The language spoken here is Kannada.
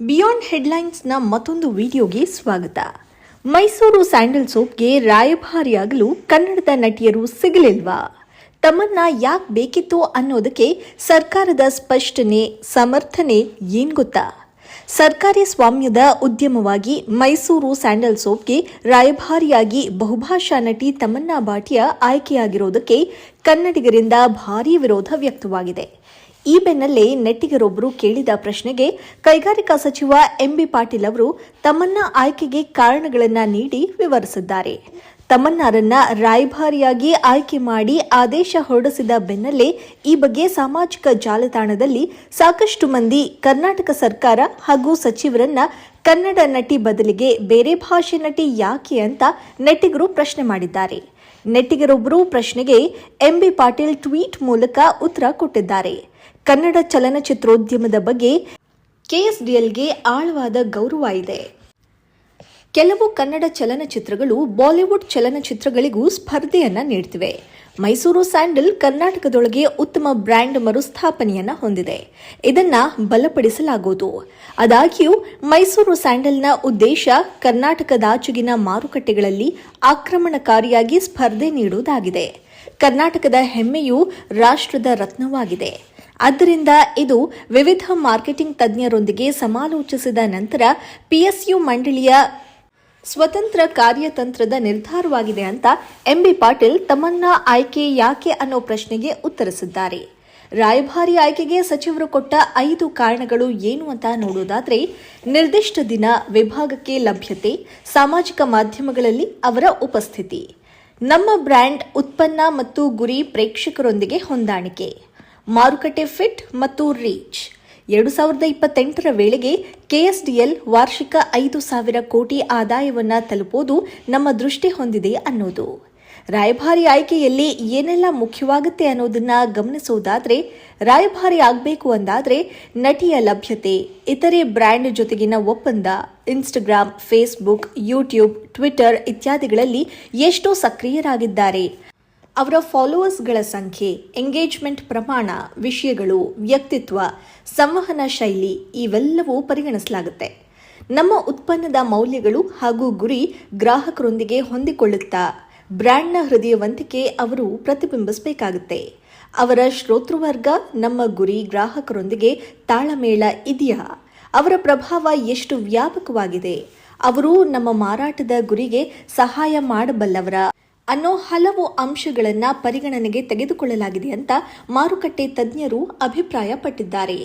ಬಿಯಾಂಡ್ ಹೆಡ್ಲೈನ್ಸ್ನ ಮತ್ತೊಂದು ವಿಡಿಯೋಗೆ ಸ್ವಾಗತ. ಮೈಸೂರು ಸ್ಯಾಂಡಲ್ ಸೋಪ್ಗೆ ರಾಯಭಾರಿಯಾಗಲು ಕನ್ನಡದ ನಟಿಯರು ಸಿಗಲಿಲ್ವಾ? ತಮ್ಮನ್ನ ಯಾಕೆ ಬೇಕಿತ್ತು ಅನ್ನೋದಕ್ಕೆ ಸರ್ಕಾರದ ಸ್ಪಷ್ಟನೆ, ಸಮರ್ಥನೆ ಏನು ಗೊತ್ತಾ? ಸರ್ಕಾರಿ ಸ್ವಾಮ್ಯದ ಉದ್ಯಮವಾಗಿ ಮೈಸೂರು ಸ್ಯಾಂಡಲ್ ಸೋಪ್ಗೆ ರಾಯಭಾರಿಯಾಗಿ ಬಹುಭಾಷಾ ನಟಿ ತಮನ್ನಾ ಭಾಟಿಯಾ ಆಯ್ಕೆಯಾಗಿರುವುದಕ್ಕೆ ಕನ್ನಡಿಗರಿಂದ ಭಾರೀ ವಿರೋಧ ವ್ಯಕ್ತವಾಗಿದೆ. ಈ ಬೆನ್ನಲ್ಲೇ ನೆಟ್ಟಿಗರೊಬ್ಬರು ಕೇಳಿದ ಪ್ರಶ್ನೆಗೆ ಕೈಗಾರಿಕಾ ಸಚಿವ ಎಂಬಿ ಪಾಟೀಲ್ ಅವರು ತಮ್ಮನ್ನ ಆಯ್ಕೆಗೆ ಕಾರಣಗಳನ್ನು ನೀಡಿ ವಿವರಿಸಿದ್ದಾರೆ. ತಮ್ಮನ್ನಾರನ್ನ ರಾಯಭಾರಿಯಾಗಿ ಆಯ್ಕೆ ಮಾಡಿ ಆದೇಶ ಹೊರಡಿಸಿದ ಬೆನ್ನಲ್ಲೇ ಈ ಬಗ್ಗೆ ಸಾಮಾಜಿಕ ಜಾಲತಾಣದಲ್ಲಿ ಸಾಕಷ್ಟು ಮಂದಿ ಕರ್ನಾಟಕ ಸರ್ಕಾರ ಹಾಗೂ ಸಚಿವರನ್ನ ಕನ್ನಡ ನಟಿ ಬದಲಿಗೆ ಬೇರೆ ಭಾಷೆ ನಟಿ ಯಾಕೆ ಅಂತ ನೆಟ್ಟಿಗರು ಪ್ರಶ್ನೆ ಮಾಡಿದ್ದಾರೆ. ನೆಟ್ಟಿಗರೊಬ್ಬರು ಪ್ರಶ್ನೆಗೆ ಎಂಬಿ ಪಾಟೀಲ್ ಟ್ವೀಟ್ ಮೂಲಕ ಉತ್ತರ ಕೊಟ್ಟಿದ್ದಾರೆ. ಕನ್ನಡ ಚಲನಚಿತ್ರೋದ್ಯಮದ ಬಗ್ಗೆ ಕೆಎಸ್ಡಿಎಲ್ಗೆ ಆಳವಾದ ಗೌರವ ಇದೆ. ಕೆಲವು ಕನ್ನಡ ಚಲನಚಿತ್ರಗಳು ಬಾಲಿವುಡ್ ಚಲನಚಿತ್ರಗಳಿಗೂ ಸ್ಪರ್ಧೆಯನ್ನ ನೀಡ್ತಿವೆ. ಮೈಸೂರು ಸ್ಯಾಂಡಲ್ ಕರ್ನಾಟಕದೊಳಗೆ ಉತ್ತಮ ಬ್ರ್ಯಾಂಡ್ ಮರುಸ್ಥಾಪನೆಯನ್ನ ಹೊಂದಿದೆ. ಇದನ್ನ ಬಲಪಡಿಸಲಾಗುವುದು. ಆದಾಗ್ಯೂ, ಮೈಸೂರು ಸ್ಯಾಂಡಲ್ನ ಉದ್ದೇಶ ಕರ್ನಾಟಕದಾಚೆಗಿನ ಮಾರುಕಟ್ಟೆಗಳಲ್ಲಿ ಆಕ್ರಮಣಕಾರಿಯಾಗಿ ಸ್ಪರ್ಧೆ ನೀಡುವುದಾಗಿದೆ. ಕರ್ನಾಟಕದ ಹೆಮ್ಮೆಯು ರಾಷ್ಟ್ರದ ರತ್ನವಾಗಿದೆ. ಆದ್ದರಿಂದ ಇದು ವಿವಿಧ ಮಾರ್ಕೆಟಿಂಗ್ ತಜ್ಞರೊಂದಿಗೆ ಸಮಾಲೋಚಿಸಿದ ನಂತರ ಪಿಎಸ್ಯು ಮಂಡಳಿಯ ಸ್ವತಂತ್ರ ಕಾರ್ಯತಂತ್ರದ ನಿರ್ಧಾರವಾಗಿದೆ ಅಂತ ಎಂಬಿ ಪಾಟೀಲ್ ತಮ್ಮನ್ನ ಆಯ್ಕೆ ಯಾಕೆ ಅನ್ನೋ ಪ್ರಶ್ನೆಗೆ ಉತ್ತರಿಸಿದ್ದಾರೆ. ರಾಯಭಾರಿ ಆಯ್ಕೆಗೆ ಸಚಿವರು ಕೊಟ್ಟ ಐದು ಕಾರಣಗಳು ಏನು ಅಂತ ನೋಡೋದಾದರೆ, ನಿರ್ದಿಷ್ಟ ದಿನ ವಿಭಾಗಕ್ಕೆ ಲಭ್ಯತೆ, ಸಾಮಾಜಿಕ ಮಾಧ್ಯಮಗಳಲ್ಲಿ ಅವರ ಉಪಸ್ಥಿತಿ, ನಮ್ಮ ಬ್ರ್ಯಾಂಡ್ ಉತ್ಪನ್ನ ಮತ್ತು ಗುರಿ ಪ್ರೇಕ್ಷಕರೊಂದಿಗೆ ಹೊಂದಾಣಿಕೆ, ಮಾರುಕಟ್ಟೆ ಫಿಟ್ ಮತ್ತು ರೀಚ್ ಎರಡು ಸಾವಿರದ ಇಪ್ಪತ್ತೆಂಟರ ವೇಳೆಗೆ ಕೆಎಸ್ಡಿಎಲ್ ವಾರ್ಷಿಕ ಐದು ಸಾವಿರ ಕೋಟಿ ಆದಾಯವನ್ನು ತಲುಪೋದು ನಮ್ಮ ದೃಷ್ಟಿ ಹೊಂದಿದೆ ಅನ್ನೋದು. ರಾಯಭಾರಿ ಆಯ್ಕೆಯಲ್ಲಿ ಏನೆಲ್ಲ ಮುಖ್ಯವಾಗುತ್ತೆ ಅನ್ನೋದನ್ನ ಗಮನಿಸೋದಾದ್ರೆ, ರಾಯಭಾರಿ ಆಗಬೇಕು ಅಂದಾದರೆ ನಟಿಯ ಲಭ್ಯತೆ, ಇತರೆ ಬ್ರ್ಯಾಂಡ್ ಜೊತೆಗಿನ ಒಪ್ಪಂದ, ಇನ್ಸ್ಟಾಗ್ರಾಮ್, ಫೇಸ್ಬುಕ್, ಯೂಟ್ಯೂಬ್, ಟ್ವಿಟರ್ ಇತ್ಯಾದಿಗಳಲ್ಲಿ ಎಷ್ಟೋ ಸಕ್ರಿಯರಾಗಿದ್ದಾರೆ. ಅವರ ಫಾಲೋವರ್ಸ್ಗಳ ಸಂಖ್ಯೆ, ಎಂಗೇಜ್ಮೆಂಟ್ ಪ್ರಮಾಣ, ವಿಷಯಗಳು, ವ್ಯಕ್ತಿತ್ವ, ಸಂವಹನ ಶೈಲಿ ಇವೆಲ್ಲವೂ ಪರಿಗಣಿಸಲಾಗುತ್ತೆ. ನಮ್ಮ ಉತ್ಪನ್ನದ ಮೌಲ್ಯಗಳು ಹಾಗೂ ಗುರಿ ಗ್ರಾಹಕರೊಂದಿಗೆ ಹೊಂದಿಕೊಳ್ಳುತ್ತಾ ಬ್ರ್ಯಾಂಡ್ನ ಹೃದಯವಂತಿಕೆ ಅವರು ಪ್ರತಿಬಿಂಬಿಸಬೇಕಾಗುತ್ತೆ. ಅವರ ಶ್ರೋತೃವರ್ಗ ನಮ್ಮ ಗುರಿ ಗ್ರಾಹಕರೊಂದಿಗೆ ತಾಳಮೇಳ ಇದೆಯಾ? ಅವರ ಪ್ರಭಾವ ಎಷ್ಟು ವ್ಯಾಪಕವಾಗಿದೆ? ಅವರು ನಮ್ಮ ಮಾರಾಟದ ಗುರಿಗೆ ಸಹಾಯ ಮಾಡಬಲ್ಲವರ ಅನ್ನೋ ಹಲವು ಅಂಶಗಳನ್ನು ಪರಿಗಣನೆಗೆ ತೆಗೆದುಕೊಳ್ಳಲಾಗಿದೆ ಅಂತ ಮಾರುಕಟ್ಟೆ ತಜ್ಞರು ಅಭಿಪ್ರಾಯಪಟ್ಟಿದ್ದಾರೆ.